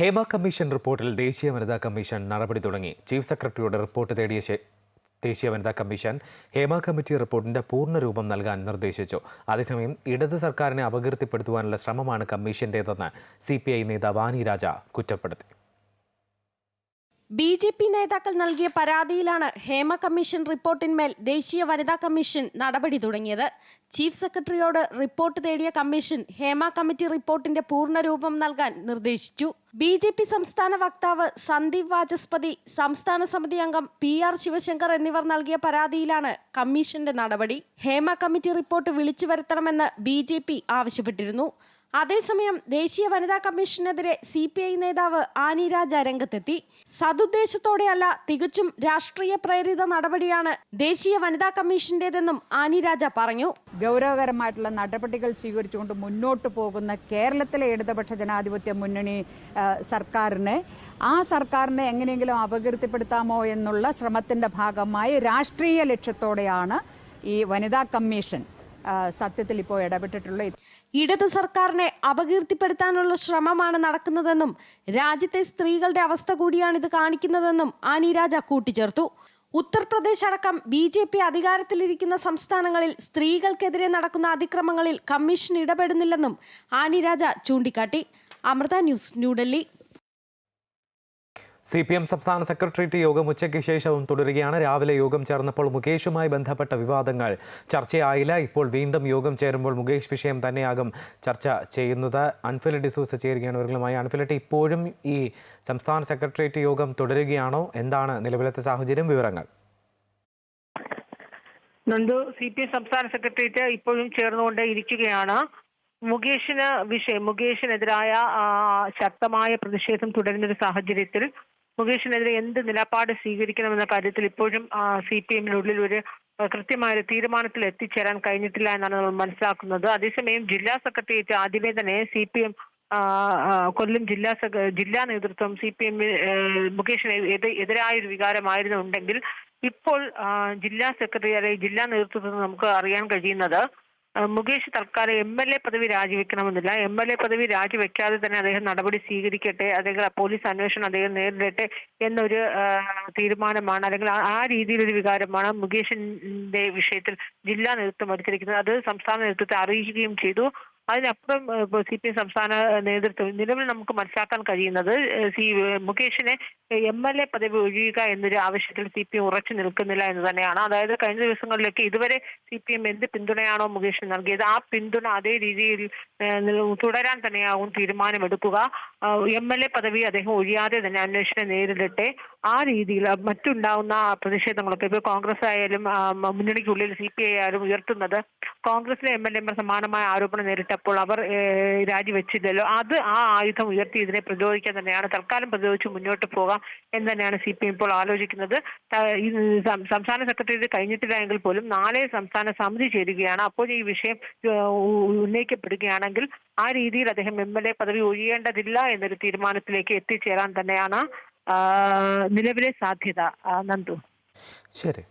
Hema commission റിപ്പോർട്ടിൽ ദേശീയ വനിതാ കമ്മീഷൻ നടപടി തുടങ്ങി. ചീഫ് സെക്രട്ടറിയുടെ റിപ്പോർട്ട് തേടിയ ദേശീയ വനിതാ കമ്മീഷൻ ഹേമ കമ്മിറ്റി റിപ്പോർട്ടിന്റെ പൂർണ രൂപം നൽകാൻ നിർദ്ദേശിച്ചു. അതേസമയം ഇടത് സർക്കാരിനെ അപകീർത്തിപ്പെടുത്തുവാനുള്ള ശ്രമമാണ് കമ്മീഷന്റേതെന്ന് സി പി ഐ നേതാവ് വാനി രാജ കുറ്റപ്പെടുത്തി. ബി ജെ പി നേതാക്കൾ നൽകിയ പരാതിയിലാണ് ഹേമ കമ്മീഷൻ റിപ്പോർട്ടിന്മേൽ ദേശീയ വനിതാ കമ്മീഷൻ നടപടി തുടങ്ങിയത്. ചീഫ് സെക്രട്ടറിയോട് റിപ്പോർട്ട് തേടിയ കമ്മീഷൻ ഹേമ കമ്മിറ്റി റിപ്പോർട്ടിന്റെ പൂർണരൂപം നൽകാൻ നിർദ്ദേശിച്ചു. ബി ജെ പി സംസ്ഥാന വക്താവ് സന്ദീപ് വാചസ്പതി സംസ്ഥാന സമിതി അംഗം പി ആർ ശിവശങ്കർ എന്നിവർ നൽകിയ പരാതിയിലാണ് കമ്മീഷന്റെ നടപടി. ഹേമ കമ്മിറ്റി റിപ്പോർട്ട് വിളിച്ചു വരുത്തണമെന്ന് ബി ആവശ്യപ്പെട്ടിരുന്നു. അതേസമയം ദേശീയ വനിതാ കമ്മീഷനെതിരെ സി പി ഐ നേതാവ് ആനി രാജ രംഗത്തെത്തി. സതുദ്ദേശത്തോടെയല്ല തികച്ചും രാഷ്ട്രീയ പ്രേരിത നടപടിയാണ് ദേശീയ വനിതാ കമ്മീഷന്റേതെന്നും ആനി രാജ പറഞ്ഞു. ഗൗരവകരമായിട്ടുള്ള നടപടികൾ സ്വീകരിച്ചുകൊണ്ട് മുന്നോട്ട് പോകുന്ന കേരളത്തിലെ ഇടതുപക്ഷ ജനാധിപത്യ മുന്നണി സർക്കാരിനെ ആ സർക്കാരിനെ എങ്ങനെയെങ്കിലും അപകീർത്തിപ്പെടുത്താമോ എന്നുള്ള ശ്രമത്തിന്റെ ഭാഗമായി രാഷ്ട്രീയ ലക്ഷ്യത്തോടെയാണ് ഈ വനിതാ കമ്മീഷൻ സത്യത്തിൽ ഇപ്പോൾ ഇടപെട്ടിട്ടുള്ളത് ഇടത് സർക്കാരിനെ അപകീർത്തിപ്പെടുത്താനുള്ള ശ്രമമാണ് നടക്കുന്നതെന്നും രാജ്യത്തെ സ്ത്രീകളുടെ അവസ്ഥ കൂടിയാണ് ഇത് കാണിക്കുന്നതെന്നും ആനി രാജ കൂട്ടിച്ചേർത്തു. ഉത്തർപ്രദേശ് അടക്കം ബി ജെ പി അധികാരത്തിലിരിക്കുന്ന സംസ്ഥാനങ്ങളിൽ സ്ത്രീകൾക്കെതിരെ നടക്കുന്ന അതിക്രമങ്ങളിൽ കമ്മീഷൻ ഇടപെടുന്നില്ലെന്നും ആനി രാജ ചൂണ്ടിക്കാട്ടി. Amrita news New Delhi C P M സംസ്ഥാന സെക്രട്ടേറിയറ്റ് യോഗം ഉച്ചയ്ക്ക് ശേഷവും തുടരുകയാണ്. രാവിലെ യോഗം ചേർന്നപ്പോൾ മുകേഷുമായി ബന്ധപ്പെട്ട വിവാദങ്ങൾ ചർച്ചയായില്ല. ഇപ്പോൾ വീണ്ടും യോഗം ചേരുമ്പോൾ മുകേഷ് വിഷയം തന്നെയാകും ചർച്ച ചെയ്യുന്നത്. അൺഫില ഡിസൂസ ചേരുകയാണ് ഇവരുമായി. അൺഫിലറ്റ് ഇപ്പോഴും ഈ സംസ്ഥാന സെക്രട്ടേറിയറ്റ് യോഗം തുടരുകയാണോ? എന്താണ് നിലവിലത്തെ സാഹചര്യം? വിവരങ്ങൾ. നന്ദു സി പി എം സംസ്ഥാന സെക്രട്ടേറിയറ്റ് ഇപ്പോഴും ചേർന്നുകൊണ്ട് ഇരിക്കുകയാണ്. മുകേഷിന് വിഷയം മുകേഷിനെതിരായ ശക്തമായ പ്രതിഷേധം തുടരുന്ന ഒരു സാഹചര്യത്തിൽ മുകേഷിനെതിരെ എന്ത് നിലപാട് സ്വീകരിക്കണമെന്ന കാര്യത്തിൽ ഇപ്പോഴും സി പി എമ്മിനുള്ളിൽ ഒരു കൃത്യമായ തീരുമാനത്തിൽ എത്തിച്ചേരാൻ കഴിഞ്ഞിട്ടില്ല എന്നാണ് നമ്മൾ മനസ്സിലാക്കുന്നത്. അതേസമയം ജില്ലാ സെക്രട്ടേറിയറ്റ് ആദ്യമേ തന്നെ സി പി എം കൊല്ലം ജില്ലാ ജില്ലാ നേതൃത്വം സി പി എമ്മിൽ മുകേഷിന് എതിരായ ഒരു വികാരമായിരുന്നു ഉണ്ടെങ്കിൽ ഇപ്പോൾ ജില്ലാ സെക്രട്ടറി അല്ലെങ്കിൽ ജില്ലാ നേതൃത്വത്തിൽ നമുക്ക് അറിയാൻ കഴിയുന്നത് മുകേഷ് തൽക്കാലം എം എൽ എ പദവി രാജിവെക്കണമെന്നില്ല. എം എൽ എ പദവി രാജിവെക്കാതെ തന്നെ അദ്ദേഹം നടപടി സ്വീകരിക്കട്ടെ അല്ലെങ്കിൽ പോലീസ് അന്വേഷണം അദ്ദേഹം നേരിടട്ടെ എന്നൊരു തീരുമാനമാണ് അല്ലെങ്കിൽ ആ- രീതിയിലൊരു വികാരമാണ് മുകേഷിന്റെ വിഷയത്തിൽ ജില്ലാ നേതൃത്വം എടുത്തിരിക്കുന്നത് അത് സംസ്ഥാന നേതൃത്വത്തെ അറിയിക്കുകയും ചെയ്തു. അതിനപ്പുറം സി പി എം സംസ്ഥാന നേതൃത്വം നിലവിൽ നമുക്ക് മനസ്സിലാക്കാൻ കഴിയുന്നത് സി മുകേഷിനെ എം എൽ എ പദവി ഒഴിയുക എന്നൊരു ആവശ്യത്തിൽ സി പി എം ഉറച്ചു നിൽക്കുന്നില്ല എന്ന് തന്നെയാണ്. അതായത് കഴിഞ്ഞ ദിവസങ്ങളിലൊക്കെ ഇതുവരെ സി പി എം എന്ത് പിന്തുണയാണോ മുകേഷിന് നൽകിയത് ആ പിന്തുണ അതേ രീതിയിൽ തുടരാൻ തന്നെയാവും തീരുമാനമെടുക്കുക. എം എൽ എ പദവി അദ്ദേഹം ഒഴിയാതെ തന്നെ അന്വേഷണം നേരിടട്ടെ. ആ രീതിയിൽ മറ്റുണ്ടാവുന്ന പ്രതിഷേധങ്ങളൊക്കെ ഇപ്പോൾ കോൺഗ്രസ് ആയാലും മുന്നണിക്കുള്ളിൽ സി പി ഐ ആയാലും ഉയർത്തുന്നത് കോൺഗ്രസിലെ എം എൽ എമാർ സമാനമായ ആരോപണം നേരിട്ടപ്പോൾ അവർ രാജിവെച്ചില്ലല്ലോ. അത് ആ ആയുധം ഉയർത്തി ഇതിനെ പ്രതിരോധിക്കാൻ തന്നെയാണ്. തൽക്കാലം പ്രതിരോധിച്ച് മുന്നോട്ട് പോകാം എന്ന് തന്നെയാണ് സി പി എം ഇപ്പോൾ ആലോചിക്കുന്നത് സംസ്ഥാന സെക്രട്ടേറിയറ്റ് കഴിഞ്ഞിട്ടില്ല എങ്കിൽ പോലും നാളെ സംസ്ഥാന സമിതി ചേരുകയാണ്. അപ്പോൾ ഈ വിഷയം ഉന്നയിക്കപ്പെടുകയാണെങ്കിൽ ആ രീതിയിൽ അദ്ദേഹം എം എൽ എ പദവി ഒഴിയേണ്ടതില്ല എന്നൊരു തീരുമാനത്തിലേക്ക് എത്തിച്ചേരാൻ തന്നെയാണ് നിലവിലെ സാധ്യത. നന്ദു. ശരി.